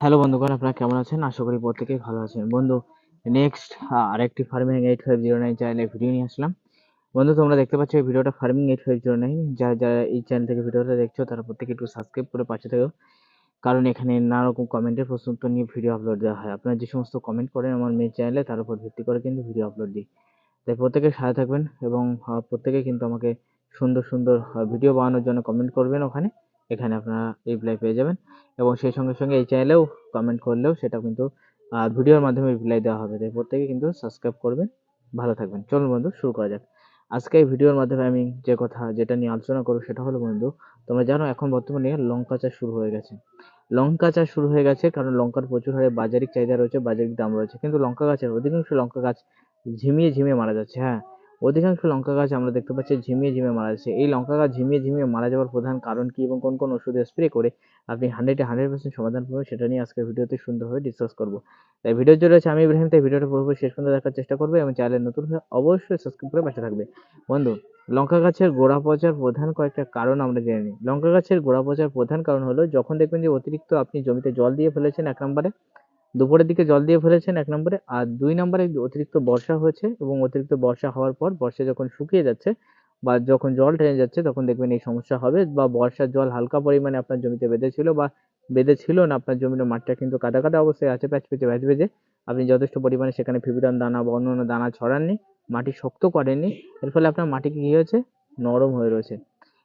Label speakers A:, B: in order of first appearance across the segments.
A: Hello বন্ধুগণ, আপনারা কেমন আছেন? আশা করি প্রত্যেকেই ভালো আছেন। বন্ধু নেক্সট আরেকটি farming eight five zero nine চ্যানেলে ভিডিও নিয়ে আসলাম। বন্ধু, তোমরা দেখতে পাচ্ছ এই ভিডিওটা farming eight five zero nine যারা যারা এই চ্যানেল থেকে ভিডিওটা দেখছ, তারা প্রত্যেকে একটু সাবস্ক্রাইব করে পাশে থাকো। কারণ এখানে নানা রকম কমেন্টের প্রশ্ন উত্তর নিয়ে ভিডিও আপলোড দেওয়া হয়। আপনারা যে সমস্ত কমেন্ট করেন আমার মেন চ্যানেলে তার উপর ভিত্তি করে কিন্তু ভিডিও আপলোড দিই। তাই প্রত্যেকে সাথে থাকবেন এবং প্রত্যেকে কিন্তু আমাকে সুন্দর সুন্দর ভিডিও বানানোর জন্য কমেন্ট করবেন ওখানে। এখানে আপনারা রিপ্লাই পেয়ে যাবেন এবং সেই সঙ্গে সঙ্গে এই চ্যানেলেও কমেন্ট করলেও সেটা কিন্তু ভিডিওর মাধ্যমে রিপ্লাই দেওয়া হবে। তাই প্রত্যেকে কিন্তু সাবস্ক্রাইব করবেন, ভালো থাকবেন। চলুন বন্ধু, শুরু করা যাক। আজকে এই ভিডিওর মাধ্যমে আমি যে কথা, যেটা নিয়ে আলোচনা করব সেটা হলো বন্ধু, তোমরা জানো এখন বর্তমানে লঙ্কা চাষ শুরু হয়ে গেছে। লঙ্কা চাষ শুরু হয়ে গেছে কারণ লঙ্কার প্রচুর হারে বাজারিক চাহিদা রয়েছে, বাজারিক দাম রয়েছে। কিন্তু লঙ্কা গাছের, অধিকাংশ লঙ্কা গাছ ঝিমিয়ে ঝিমিয়ে মারা যাচ্ছে হ্যাঁ। অধিকাংশ লঙ্কা গাছ আমরা দেখতে পাচ্ছি ঝিমিয়ে ঝিমিয়ে মারা যাচ্ছে। এই লঙ্কা গাছ ঝিমিয়ে ঝিমিয়ে মারা যাওয়ার প্রধান কারণ কি এবং কোন কোন ওষুধ স্প্রে করে আপনি হান্ড্রেডে হান্ড্রেড পার্সেন্ট সমাধান পাবেন সেটা নিয়ে আজকের ভিডিওতে সুন্দরভাবে ডিসকাস করব। তাই ভিডিওর জন্য রয়েছে আমি ইব্রাহিম, তাই ভিডিওটা পুরোপুরি শেষ পর্যন্ত দেখার চেষ্টা করবে এবং চ্যানেল নতুন হয়ে অবশ্যই সাবস্ক্রাইব করে পাশে থাকবে। বন্ধু, লঙ্কা গাছের গোড়া পচার প্রধান কয়েকটা কারণ আমরা জেনে নিই। লঙ্কা গাছের গোড়া পচার প্রধান কারণ হলো যখন দেখবেন যে অতিরিক্ত আপনি জমিতে জল দিয়ে ফেলেছেন এক নম্বরে দুপুরের দিকে জল দিয়ে ফেলেছেন এক নম্বরে, আর দুই নম্বরে অতিরিক্ত বর্ষা হয়েছে এবং অতিরিক্ত বর্ষা হওয়ার পর বর্ষা যখন শুকিয়ে যাচ্ছে বা যখন জল টেনে যাচ্ছে, তখন দেখবেন এই সমস্যা হবে বা বর্ষার জল হালকা পরিমাণে আপনার জমিতে বেঁধেছিল বা বেঁধেছিল না, আপনার জমির মাঠটা কিন্তু কাদা কাদা অবস্থায় আছে, প্যাচ পেঁচে ভেজ ভেজে। আপনি যথেষ্ট পরিমাণে সেখানে ফিবিরান দানা বা অন্যান্য দানা ছড়াননি, মাটি শক্ত করেননি, এর ফলে আপনার মাটি কি হয়েছে? নরম হয়ে রয়েছে।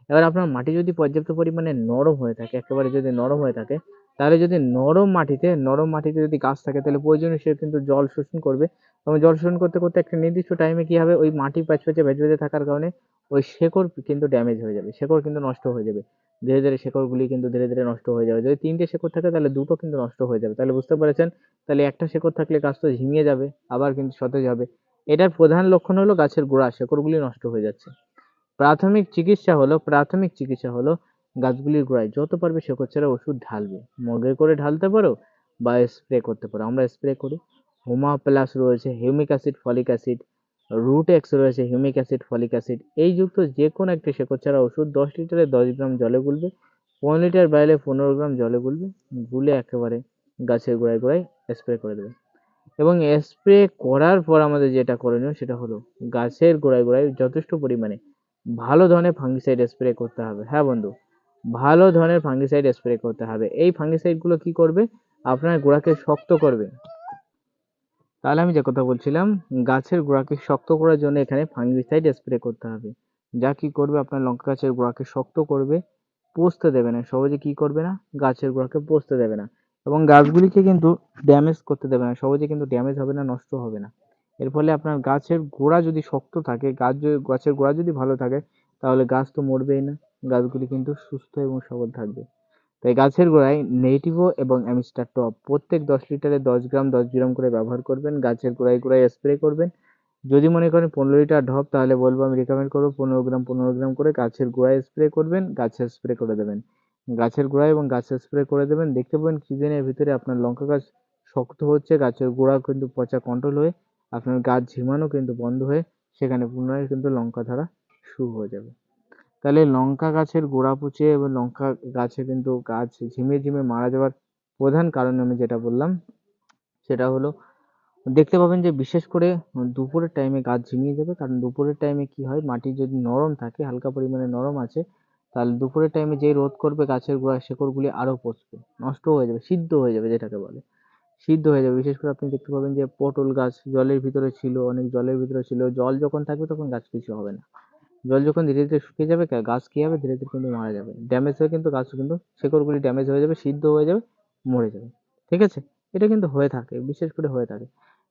A: এবার আপনার মাটি যদি পর্যাপ্ত পরিমাণে নরম হয়ে থাকে, একেবারে যদি নরম হয়ে থাকে তাহলে যদি নরম মাটিতে নরম মাটিতে যদি গাছ থাকে, তাহলে প্রয়োজনে সে কিন্তু জল শোষণ করবে। এবং জল শোষণ করতে করতে একটা নির্দিষ্ট টাইমে কি হবে? ওই মাটি প্যাচে ভেজ ভেজে থাকার কারণে ওই শেকড় কিন্তু ড্যামেজ হয়ে যাবে। শেকড় কিন্তু নষ্ট হয়ে যাবে। ধীরে ধীরে শেকড়গুলি কিন্তু ধীরে ধীরে নষ্ট হয়ে যাবে। যদি তিনটে শেকড় থাকে, তাহলে দুটো কিন্তু নষ্ট হয়ে যাবে। তাহলে বুঝতে পেরেছেন? তাহলে একটা শেকড় থাকলে গাছ তো ঝিমিয়ে যাবে, আবার কিন্তু সতেজ হবে। এটার প্রধান লক্ষণ হলো গাছের গোড়া। শেকড়গুলি নষ্ট হয়ে যাচ্ছে। প্রাথমিক চিকিৎসা হলো, প্রাথমিক চিকিৎসা হলো গাছগুলির গোড়ায় যত পারবে শেকড় ছাড়া ওষুধ ঢালবে। মগে করে ঢালতে পারো বা স্প্রে করতে পারো। আমরা স্প্রে করি। হোমা প্লাস রয়েছে humic acid folic acid root x রয়েছে হিউমিক অ্যাসিড ফলিক অ্যাসিড এই যুক্ত যে কোনো একটি শেকড় ছাড়া ওষুধ দশ লিটারে দশ গ্রাম জলে গুলবে, পনেরো লিটার বাইরে পনেরো গ্রাম জলে গুলবে, গুলে একেবারে গাছের গোড়ায় গোড়ায় স্প্রে করে দেবে। এবং স্প্রে করার পর আমাদের যেটা করণীয় সেটা হলো গাছের গোড়ায় গোড়ায় যথেষ্ট পরিমাণে ভালো ধরনের ফাঙ্গিসাইড স্প্রে করতে হবে। হ্যাঁ বন্ধু? ভালো ধরনের ফাঙ্গিসাইড স্প্রে করতে হবে। এই ফাঙ্গিসাইডগুলো কি করবে? আপনার গোড়াকে শক্ত করবে। তাহলে আমি যে কথা বলছিলাম, গাছের গোড়াকে শক্ত করার জন্য এখানে ফাঙ্গিসাইড স্প্রে করতে হবে। যা কি করবে? আপনার লঙ্কা গাছের গোড়াকে শক্ত করবে পচতে দেবে না। সহজে কি করবে না? গাছের গোড়াকে পচতে দেবে না। এবং গাছগুলিকে কিন্তু ড্যামেজ করতে দেবে না। সহজে কিন্তু ড্যামেজ হবে না, নষ্ট হবে না। এর ফলে আপনার গাছের গোড়া যদি শক্ত থাকে, গাছ গাছের গোড়া যদি ভালো থাকে, তাহলে গাছ তো মরবেই না। গাছগুলি কিন্তু সুস্থ এবং সবল থাকবে। তাই গাছের গোড়ায় নেটিভো এবং অ্যামিস্টার টপ প্রত্যেক দশ লিটারে দশ গ্রাম দশ গ্রাম করে ব্যবহার করবেন। গাছের গোড়ায় গোড়ায় স্প্রে করবেন। যদি মনে করেন পনেরো লিটার ঢপ, তাহলে বলব আমি রেকমেন্ড করব পনেরো গ্রাম পনেরো গ্রাম করে গাছের গোড়ায় স্প্রে করবেন, গাছের স্প্রে করে দেবেন। গাছের গোড়ায় এবং গাছের স্প্রে করে দেবেন। দেখতে পাবেন কিছুদিনের ভিতরে আপনার লঙ্কা গাছ শক্ত হচ্ছে, গাছের গোড়া কিন্তু পচা কন্ট্রোল হয়ে, আপনার গাছ ঝিমানো কিন্তু বন্ধ হয়ে, সেখানে পুনরায় কিন্তু লঙ্কা ধরা শুরু হয়ে যাবে। তাহলে লঙ্কা গাছের গোড়া পচে এবং লঙ্কা গাছে কিন্তু গাছ ঝিমে ঝিমে মারা যাওয়ার প্রধান কারণ আমি যেটা বললাম, সেটা হলো দেখতে পাবেন যে বিশেষ করে দুপুরের টাইমে গাছ ঝিমিয়ে যাবে। কারণ দুপুরের টাইমে কি হয়, মাটি যদি নরম থাকে, হালকা পরিমাণে নরম আছে, তাহলে দুপুরের টাইমে যেই রোদ করবে গাছের গোড়া শেকড়গুলি আরও পচবে, নষ্ট হয়ে যাবে, সিদ্ধ হয়ে যাবে যেটাকে বলে। সিদ্ধ হয়ে যাবে। বিশেষ করে আপনি দেখতে পাবেন যে পটল গাছ জলের ভিতরে ছিল, অনেক জলের ভিতরে ছিল, জল যখন থাকবে তখন গাছ কিছু হবে না। জল যখন ধীরে ধীরে শুকিয়ে যাবে গাছ কী হবে? ধীরে ধীরে কিন্তু মারা যাবে। ড্যামেজ হয়ে কিন্তু গাছ কিন্তু শেকড়গুলি ড্যামেজ হয়ে যাবে, সিদ্ধ হয়ে যাবে, মরে যাবে। ঠিক আছে? এটা কিন্তু হয়ে থাকে, বিশেষ করে হয়ে থাকে।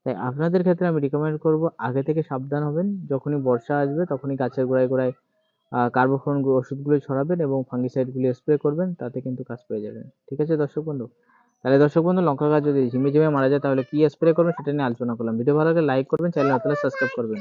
A: তাই আপনাদের ক্ষেত্রে আমি রিকমেন্ড করব, আগে থেকে সাবধান হবেন। যখনই বর্ষা আসবে, তখনই গাছের গোড়ায় গোড়ায় কার্বোফোন ওষুধগুলো ছড়াবেন এবং ফাঙ্গিসাইডগুলি স্প্রে করবেন, তাতে কিন্তু কাজ পেয়ে যাবেন। ঠিক আছে দর্শক বন্ধু? তাহলে দর্শক বন্ধু, লঙ্কা গাছ যদি ঝিমে ঝিমে মারা যায়, তাহলে কি স্প্রে করবেন সেটা নিয়ে আলোচনা করলাম। ভিডিও ভালো লাগলে লাইক করবেন চ্যানেল আপনারা সাবস্ক্রাইব করবেন।